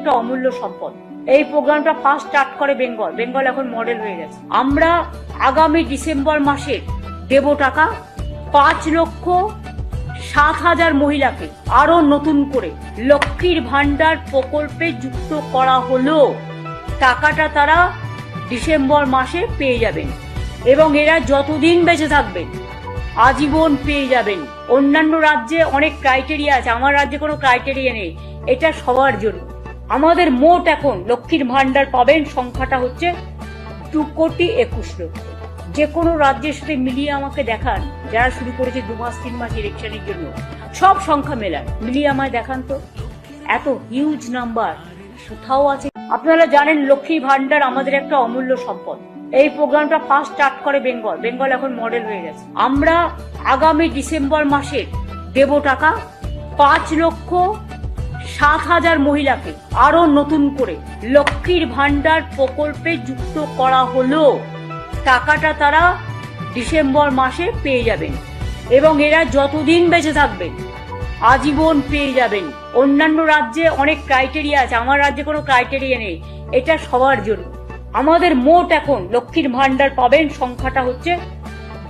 একটা অমূল্য সম্পদ। এই প্রোগ্রামটা ফার্স্ট স্টার্ট করে বেঙ্গল বেঙ্গল এখন মডেল হয়ে গেছে। আমরা আগামী ডিসেম্বর মাসে দেব টাকা পাঁচ লক্ষ সাত হাজার মহিলাকে আরও নতুন করে লক্ষ্মীর ভান্ডার প্রকল্পে যুক্ত করা হলো। টাকাটা তারা ডিসেম্বর মাসে পেয়ে যাবেন। এবং এরা যতদিন বেঁচে থাকবেন, আজীবন পেয়ে যাবেন। অন্যান্য রাজ্যে অনেক ক্রাইটেরিয়া আছে। আমার রাজ্যে কোনো ক্রাইটেরিয়া নেই। এটা সবার জন্য। আমাদের মোট এখন লক্ষ্মীর ভান্ডার পাবেন সংখ্যাটা হচ্ছে দু কোটি একুশ লক্ষ। যে কোনো রাজ্যের সাথে মিলিয়ে আমাকে দেখান, যারা শুরু করেছে দু মাস, তিন মাস ইলেকশনের জন্য। সব সংখ্যা মেলান, মিলিয়ে আমায় দেখান তো। এত হিউজ নাম্বার কোথাও আছে? আপনারা জানেন লক্ষ্মী ভান্ডার আমাদের একটা অমূল্য সম্পদ। এই প্রোগ্রামটা ফার্স্ট স্টার্ট করে বেঙ্গল বেঙ্গল এখন মডেল হয়ে গেছে। আমরা আগামী ডিসেম্বর মাসে দেব টাকা। পাঁচ লক্ষ সাত হাজার মহিলাকে আরও নতুন করে লক্ষ্মীর ভান্ডার প্রকল্পে যুক্ত করা হলো। টাকাটা তারা ডিসেম্বর মাসে পেয়ে যাবেন এবং এরা যতদিন বেঁচে থাকবেন, আজীবন পেয়ে যাবেন। অন্যান্য রাজ্যে অনেক ক্রাইটেরিয়া আছে, আমার রাজ্যে কোনো ক্রাইটেরিয়া নেই, এটা সবার জন্য। আমাদের মোট এখন লক্ষ্মীর ভান্ডার পাবেন সংখ্যাটা হচ্ছে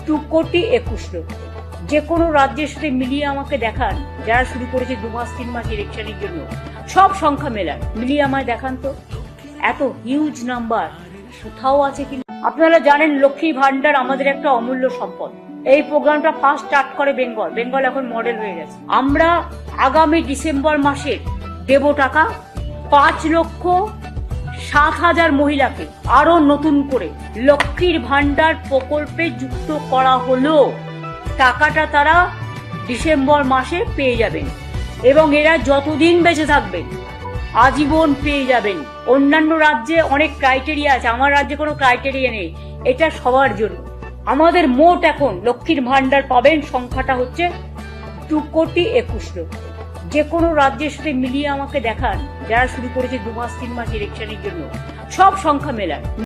দু কোটি একুশ লক্ষ। যে কোনো রাজ্যের সাথে মিলিয়ে আমাকে দেখান, যারা শুরু করেছে দু মাস, তিন মাস ইলেকশনের জন্য। সব সংখ্যা মেলান মিলিয়ে আমায় দেখান তো। এত হিউজ নাম্বার কোথাও আছে কি আপনারা জানেন লক্ষ্মী ভান্ডার আমাদের একটা অমূল্য সম্পদ। এই প্রোগ্রামটা ফার্স্ট স্টার্ট করে বেঙ্গল বেঙ্গল এখন মডেল হয়ে গেছে। আমরা আগামী ডিসেম্বর মাসে দেব টাকা পাঁচ লক্ষ সাত হাজার মহিলাকে আরও নতুন করে লক্ষ্মীর ভান্ডার প্রকল্পে যুক্ত করা হলো। টাকাটা তারা ডিসেম্বর মাসে পেয়ে যাবেন। এবং এরা যতদিন বেঁচে থাকবেন, আজীবন পেয়ে যাবেন। অন্যান্য রাজ্যে অনেক ক্রাইটেরিয়া আছে, আমার রাজ্যে কোনো ক্রাইটেরিয়া নেই। এটা সবার জন্য। আমাদের মোট এখন লক্ষ্মীর ভান্ডার পাবেন সংখ্যাটা হচ্ছে দু কোটি একুশ লক্ষ। যে কোনো রাজ্যের সাথে মিলিয়ে আমাকে দেখান, যারা শুরু করেছে দু মাস, তিন মাস ইলেকশনের জন্য। সব সংখ্যা মেলান